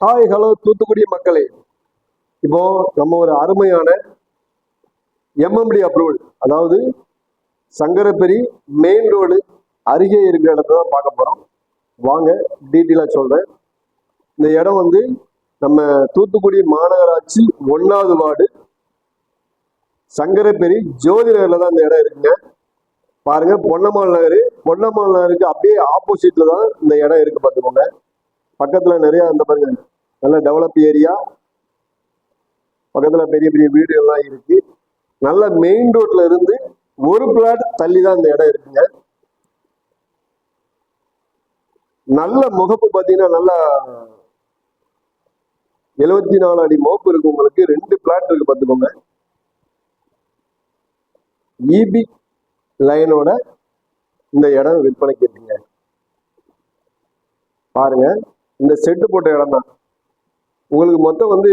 Hi hello Thoothukudi மக்களே இப்போ நம்ம ஒரு அருமையான எம்எம்டி அப்ரூவல் அதாவது சங்கரப்பெரி மெயின் ரோடு அருகே இருக்கிற இடத்த தான் பார்க்க போகிறோம் வாங்க டீட்டெயிலாக சொல்கிறேன் இந்த இடம் வந்து நம்ம தூத்துக்குடி மாநகராட்சி ஒன்றாவது வார்டு சங்கரப்பெரி ஜோதி நகரில் தான் இந்த இடம் இருக்குங்க. பாருங்க பொன்னம்மாள் நகர். பொன்னம்மாள் நகருக்கு அப்படியே ஆப்போசிட்ல தான் இந்த இடம் இருக்கு பார்த்துக்கோங்க. பக்கத்துல நிறைய இந்த பாருங்க நல்ல டெவலப் ஏரியா பக்கத்துல பெரிய பெரிய வீடு எல்லாம் இருக்கு. நல்ல மெயின் ரோட்ல இருந்து ஒரு பிளாட் தள்ளி தான் இந்த இடம் இருக்குங்க. நல்ல முகப்பு பார்த்தீங்கன்னா நல்லா எழுபத்தி நாலு அடி முகப்பு இருக்கு உங்களுக்கு. ரெண்டு பிளாட் இருக்கு பார்த்துக்கோங்க இபி லைனோட இந்த இடம் விற்பனை இருக்குங்க பாருங்க. இந்த செட்டு போட்ட இடம் தான். உங்களுக்கு மொத்தம் வந்து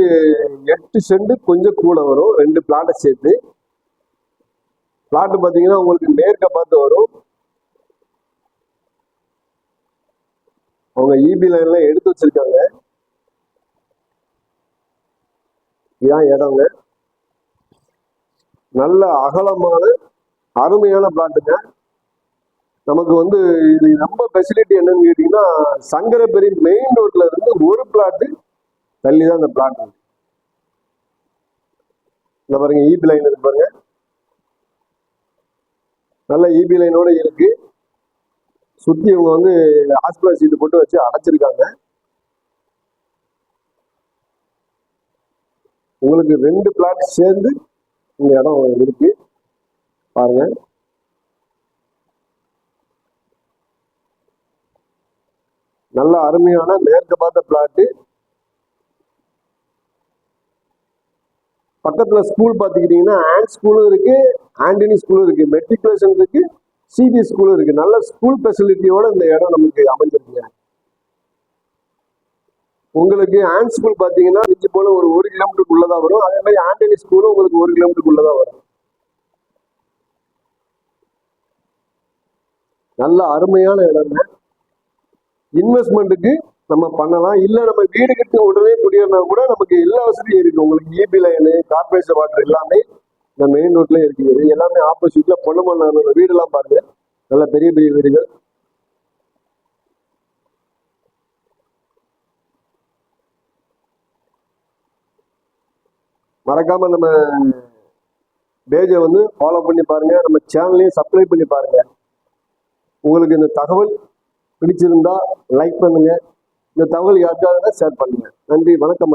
எட்டு செண்டு கொஞ்சம் கூட வரும். ரெண்டு பிளாட்டை சேர்த்து. பிளாட்டு பார்த்தீங்கன்னா உங்களுக்கு நேர்க்க பார்த்து வரும். அவங்க இபி லைன்ல எடுத்து வச்சிருக்காங்க. இதான் இடங்க. நல்ல அகலமான அருமையான பிளாட்டுங்க நமக்கு வந்து இது ரொம்ப ஃபெசிலிட்டி என்னன்னு கேட்டீங்கன்னா சங்கரப்பெரி மெயின் ரோட்ல இருந்து ஒரு பிளாட்டு தள்ளி தான் இந்த பிளாட் இருக்கு. இந்த பாருங்க இபி லைன் இருக்கு பாருங்க. நல்ல இபி லைனோட இருக்கு. சுத்தி இவங்க வந்து ஹாஸ்பிட்டல் சீட்டு போட்டு வச்சு அடைச்சிருக்காங்க. உங்களுக்கு ரெண்டு பிளாட் சேர்ந்து இந்த இடம் இருக்கு. பாருங்க. நல்ல அருமையான மேற்கு பார்த்த பிளாட்டு. பக்கத்துல ஸ்கூல் பார்த்துக்கிட்டிங்கன்னா ஆண்ட் ஸ்கூலும் இருக்கு ஆண்டனி ஸ்கூலும் இருக்கு மெட்ரிகுலேஷன் இருக்கு சிபி ஸ்கூலும் இருக்கு. நல்ல ஸ்கூல் ஃபெசிலிட்டியோட இந்த இடம் நமக்கு அமைஞ்சிருக்குங்க உங்களுக்கு ஆண்ட் ஸ்கூல் பார்த்தீங்கன்னா மிஞ்சி போல ஒரு ஒரு கிலோமீட்டருக்குள்ளதான் வரும். அதே மாதிரி ஆண்டனி ஸ்கூலும் உங்களுக்கு ஒரு கிலோமீட்டருக்குள்ளதான் வரும். நல்ல அருமையான இடங்க இன்வெஸ்ட்மெண்ட்டுக்கு நம்ம பண்ணலாம். இல்லை நம்ம வீடு கட்டி உடனே குடியேறினா கூட நமக்கு எல்லா வசதியும் இருக்கு. உங்களுக்கு இபி லைனு கார்பரேஷன் வாட்டர் எல்லாமே இந்த மெயின் ரோட்ல இருக்கு. இது எல்லாமே ஆப்போசிட்ல பொன்னமன்னார் வீடெல்லாம் பாருங்க. நல்ல பெரிய பெரிய வீடுகள். மறக்காம நம்ம பேஜை வந்து ஃபாலோ பண்ணி பாருங்க. நம்ம சேனல்லையும் சப்ஸ்கிரைப் பண்ணி பாருங்க. உங்களுக்கு இந்த தகவல் பிடிச்சிருந்தா லைக் பண்ணுங்க. இந்த தகவல் யாருக்காக ஷேர் பண்ணுங்க. நன்றி வணக்கம்